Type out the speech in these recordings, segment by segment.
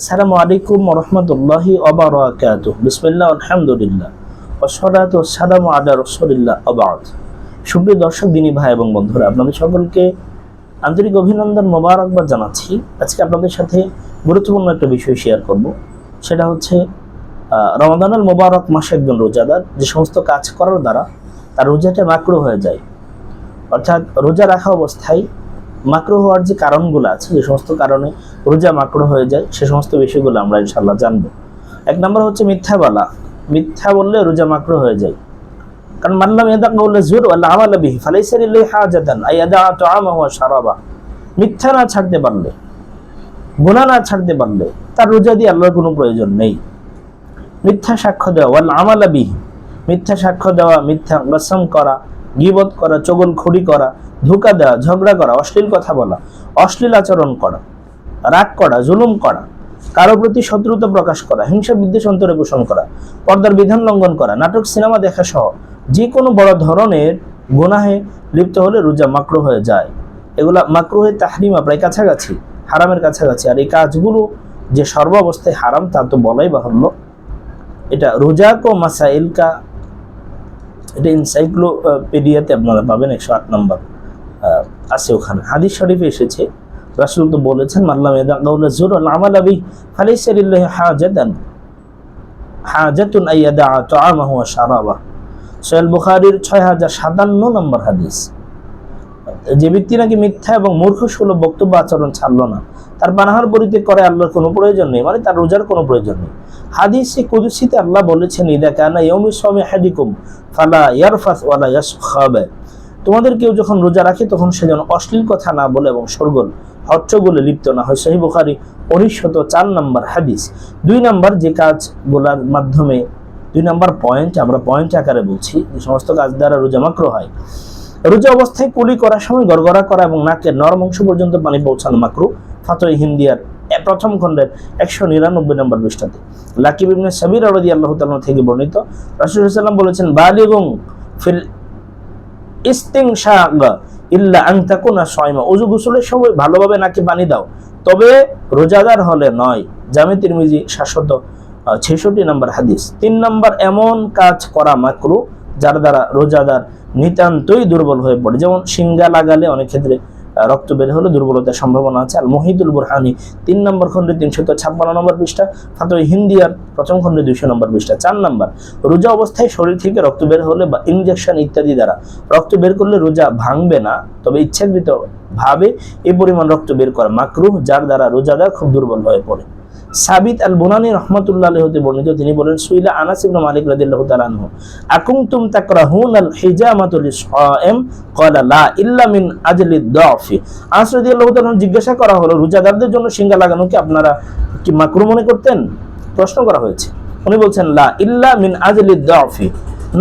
আসসালামু আলাইকুম রহমতুল্লাহি ওবরাকাতুহ বিসমিল্লাহ, আলহামদুলিল্লাহ। ওসলাত ওসালামু আলা রসুলিল্লাহ আবাদ সুপ্রিয় দর্শক, দিনী ভাই এবং বন্ধুরা, আপনাদের সকলকে আন্তরিক অভিনন্দন মোবারকবাদ জানাচ্ছি। আজকে আপনাদের সাথে গুরুত্বপূর্ণ একটা বিষয় শেয়ার করব। সেটা হচ্ছে রমাদানুল মোবারক মাসে একজন রোজাদার, যে সমস্ত কাজ করার দ্বারা তার রোজাটা মাকরু হয়ে যায়। অর্থাৎ রোজা রাখা অবস্থায় মাকরু হওয়ার যে কারণগুলো আছে, যে সমস্ত কারণে রোজা মাকরু হয়ে যায়, সে সমস্ত বিষয়গুলো আমরা ইনশাল্লাহ জানব। এক নম্বর হচ্ছে মিথ্যা বলা। মিথ্যা বললে রোজা মাকরু হয়ে যায়। কারণ মানলাম ইয়াদা কাউলা জুর ওয়ালা আমালা বিহি, ফালাইসা লিল্লাহি হাজাতান আয়াদা তুআমাহু ওয়া শারাবা। মিথ্যা না ছাড়তে পারলে, গুনাহ না ছাড়তে পারলে, তার রোজা দিয়ে আল্লাহর কোনো প্রয়োজন নেই। মিথ্যা সাক্ষ্য দেওয়া, ওয়াল আমালা বিহি। মিথ্যা সাক্ষ্য দেওয়া, মিথ্যা কসম করা গিবত করা চগল খুড়ি করা, ধোকা দেওয়া, ঝগড়া করা, অশ্লীল কথা বলা, অশ্লীল আচরণ করা, রাগ করা, জুলুম করা, কারও প্রতি শত্রুতা প্রকাশ করা, হিংসা বিদ্বেষ অন্তরে পোষণ করা, পর্দার বিধান লঙ্ঘন করা, নাটক, সিনেমা দেখা সহ যে কোনো বড় ধরনের গুনাহে লিপ্ত হলে রোজা মাকরু হয়ে যায়। এগুলা মাকরুহে তাহরিমা প্রায় কাছাকাছি, হারামের কাছাকাছি। আর এই কাজগুলো যে সর্বাবস্থায় হারাম তা তো বলাই বাহুল্য। এটা রোজাক ও মাসাইলকা এটা ইনসাইক্লোপিডিয়াতে আপনারা পাবেন, একশো আট নম্বর আছে ওখানে। হাদিস শরীফে এসেছে, রাসুল তো বলেছেন, মাল্লাম এদা গাউলা জুর আমাল আবি ফালাইসা লিল্লাহি হাজাতান আইয়াদা তুআমাহু ওয়া শারাবা সোহেল বুখারীর 6057 নম্বর হাদিস। যে ব্যক্তি নাকি মিথ্যা এবং মূর্খ সুলভ বক্তব্য আচরণ ছাড়লো না, তার পানাহার পরিত্যাগ করে আল্লাহর কোনো প্রয়োজন নেই মানে তার রোজার কোনো প্রয়োজন নেই। হাদিসে কুদুসিতে আল্লাহ বলেছেন, ইদা কানা ইয়াউমি সামি হাদিকুম ফালা ইয়ারফাস ওয়ালা ইয়াসখাবা। তোমাদের কেউ যখন রোজা রাখে, তখন সে যেন অশ্লীল কথা না বলে এবং সরগোল হট্টগোলে লিপ্ত না হয়। সহি বুখারি উনিশশত চার নম্বর হাদিস। দুই নম্বর যে কাজগুলোর মাধ্যমে, দুই নম্বর পয়েন্ট, আমরা পয়েন্ট আকারে বলছি, যে সমস্ত কাজ দ্বারা রোজা মাকরু হয়। রোজা অবস্থায় কুলি করার সময় গড়গড়া করা এবং নাকের নরম অংশ পর্যন্ত পানি পৌঁছানো মাকরু। ফাতই হিন্দিয়ার প্রথম খণ্ডের একশো নিরানব্বই নম্বর পৃষ্ঠাতে। লাকিব ইবনে সাবির আরদি আল্লাহ থেকে বর্ণিত সাল্লাম বলেছেন বালিগুং ফিল ইস্তিংশাক ইল্লা ওযু গোসলের সময় ভালোভাবে নাকি পানি দাও, তবে রোজাদার হলে নয়। জামে তিরমিজি শাশ্বত ছেষট্টি নম্বর হাদিস। তিন নম্বর, এমন কাজ করা মাকরু যার দ্বারা রোজাদার নিতান্তই দুর্বল হয়ে পড়ে। যেমন সিঙ্গা লাগালে অনেক ক্ষেত্রে রক্ত বের হলে, দুর্বলতার সম্ভাবনা আছে। আর মহিদুল বুরহানি, তিন নম্বর খণ্ডে তো ছাপ্পান্ন নম্বর পৃষ্ঠা। ফাতোয় হিন্দিয়ার প্রথম খণ্ডে দুইশো নম্বর পৃষ্ঠা। চার নম্বর, রোজা অবস্থায় শরীর থেকে রক্ত বের হলে বা ইনজেকশন ইত্যাদি দ্বারা রক্ত বের করলে রোজা ভাঙবে না, তবে ইচ্ছাকৃত ভাবে এ পরিমাণ রক্ত বের করা মাকরুহ যার দ্বারা রোজাদার খুব দুর্বল হয়ে পড়ে। সাবিত আল বুনানি রহমতুল্লাহ হতে বর্ণিত। তিনি বলেন, সুইলা আনাস মালিক রাদিয়াল্লাহু তাআলা আনহু আকুমতুম তাকরাহুন আল হিজামাতু লিসাইম ক্বালা লা ইল্লা মিন আজলি দাফি। আনাস রাদিয়াল্লাহু তাআলা জিজ্ঞাসা করা হলো, রোজাদারদের জন্য সিঙ্গা লাগানো কি আপনারা কি মাকরু মনে করতেন? প্রশ্ন করা হয়েছে। উনি বলছেন, লা ইল্লা মিন আজলি দাফি।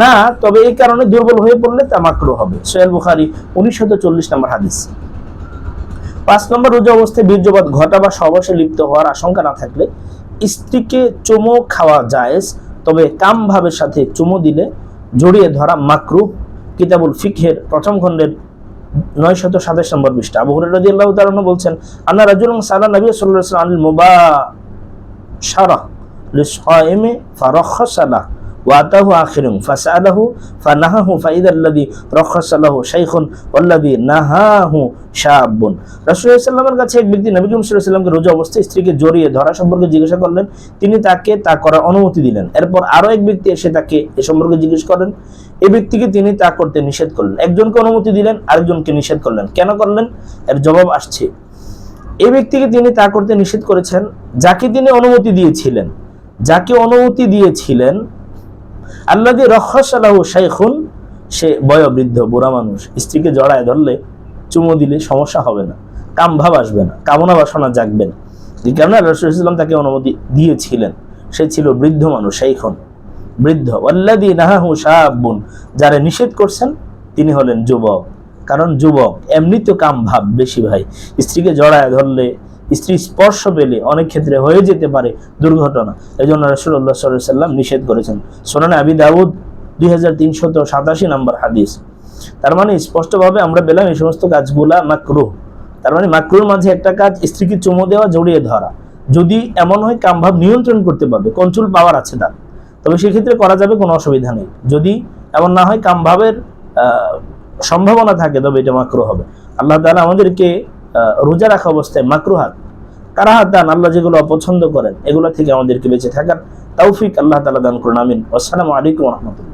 না, তবে এই কারণে দুর্বল হয়ে পড়লে তা মাকরু হবে। সোহেল বুখারী 1940 নম্বর হাদিস। পাঁচ নম্বর রোজা অবস্থায় বীর্যপাত ঘটা বা সহবাসে লিপ্ত হওয়ার আশঙ্কা না থাকলে স্ত্রীকে চুমো খাওয়া জায়েজ, তবে কাম ভাবের সাথে চুমো দিলে জড়িয়ে ধরা মাকরু কিতাবুল ফিকহের প্রথম খণ্ডের নয় শত সাতাশ নম্বর পৃষ্ঠা। আবু হুরায়রা আল্লাহ তাআলা বলছেন, আন্না রাজুলুন সালা নবী ওয়াসাল্লাম আনিল মুবাশারা লিসাইমি ফারাখাসা লাহু ওয়াতাহু আখিরুং ফাসালাহু ফানাহাহু ফাইদাল্লাদি রক্ষাসালাহু শাইখুন অল্লাদি নাহাহু শাহাবুন রাসুলামের কাছে এক ব্যক্তি নবী করিম সাল্লামকে রোজা অবস্থায় স্ত্রীকে জড়িয়ে ধরা সম্পর্কে জিজ্ঞাসা করলেন। তিনি তাকে তা করার অনুমতি দিলেন। এরপর আরও এক ব্যক্তি এসে তাকে এ সম্পর্কে জিজ্ঞেস করেন। এই ব্যক্তিকে তিনি তা করতে নিষেধ করলেন। একজনকে অনুমতি দিলেন, আরেকজনকে নিষেধ করলেন। কেন করলেন? এর জবাব আসছে। এই ব্যক্তিকে তিনি তা করতে নিষেধ করেছেন, যাকে তিনি অনুমতি দিয়েছিলেন। যাকে অনুমতি দিয়েছিলেন আল্লাদি রহসালাহু শাইখুন, সে বয়োবৃদ্ধ বুড়া মানুষ, স্ত্রীকে জড়ায় ধরলে চুমো দিলে সমস্যা হবে না কাম ভাব আসবে না, কামনা বাসনা জাগবে না। যে কারণে ইসলাম তাকে অনুমতি দিয়েছিলেন। সে ছিল বৃদ্ধ মানুষ সেইখন বৃদ্ধ। আল্লাদি নাহাহু সাহাবুন যারা নিষেধ করছেন, তিনি হলেন যুবক। কারণ যুবক এমনি তো কাম ভাব বেশি ভাই। স্ত্রীকে জড়ায় ধরলে স্ত্রী স্পর্শ পেলে অনেক ক্ষেত্রে হয়ে যেতে পারে দুর্ঘটনা। এই জন্য রসুল্লাহ সাল্লাম নিষেধ করেছেন। সোনানে আবি দাউদ দুই হাজার সাতাশি নম্বর হাদিস। তার মানে স্পষ্টভাবে আমরা পেলাম এই সমস্ত কাজগুলা মাকরুহ। তার মানে মাকরুর মাঝে একটা কাজ, স্ত্রীকে চুমো দেওয়া, জড়িয়ে ধরা। যদি এমন হয় কামভাব নিয়ন্ত্রণ করতে পারবে কন্ট্রোল পাওয়ার আছে তার। তবে সেক্ষেত্রে করা যাবে কোনো অসুবিধা নেই। যদি এমন না হয় কামভাবের সম্ভাবনা থাকে, তবে এটা মাকরু হবে। আল্লাহ তালা আমাদেরকে রোজা রাখা অবস্থায় মাকরু হাত কারাহাদান আল্লাহ যেগুলো অপছন্দ করেন, এগুলো থেকে আমাদেরকে বেঁচে থাকার তৌফিক আল্লাহ তালা দান করুন, আমিন। আসসালামু আলাইকুম রহমতুল্লাহ।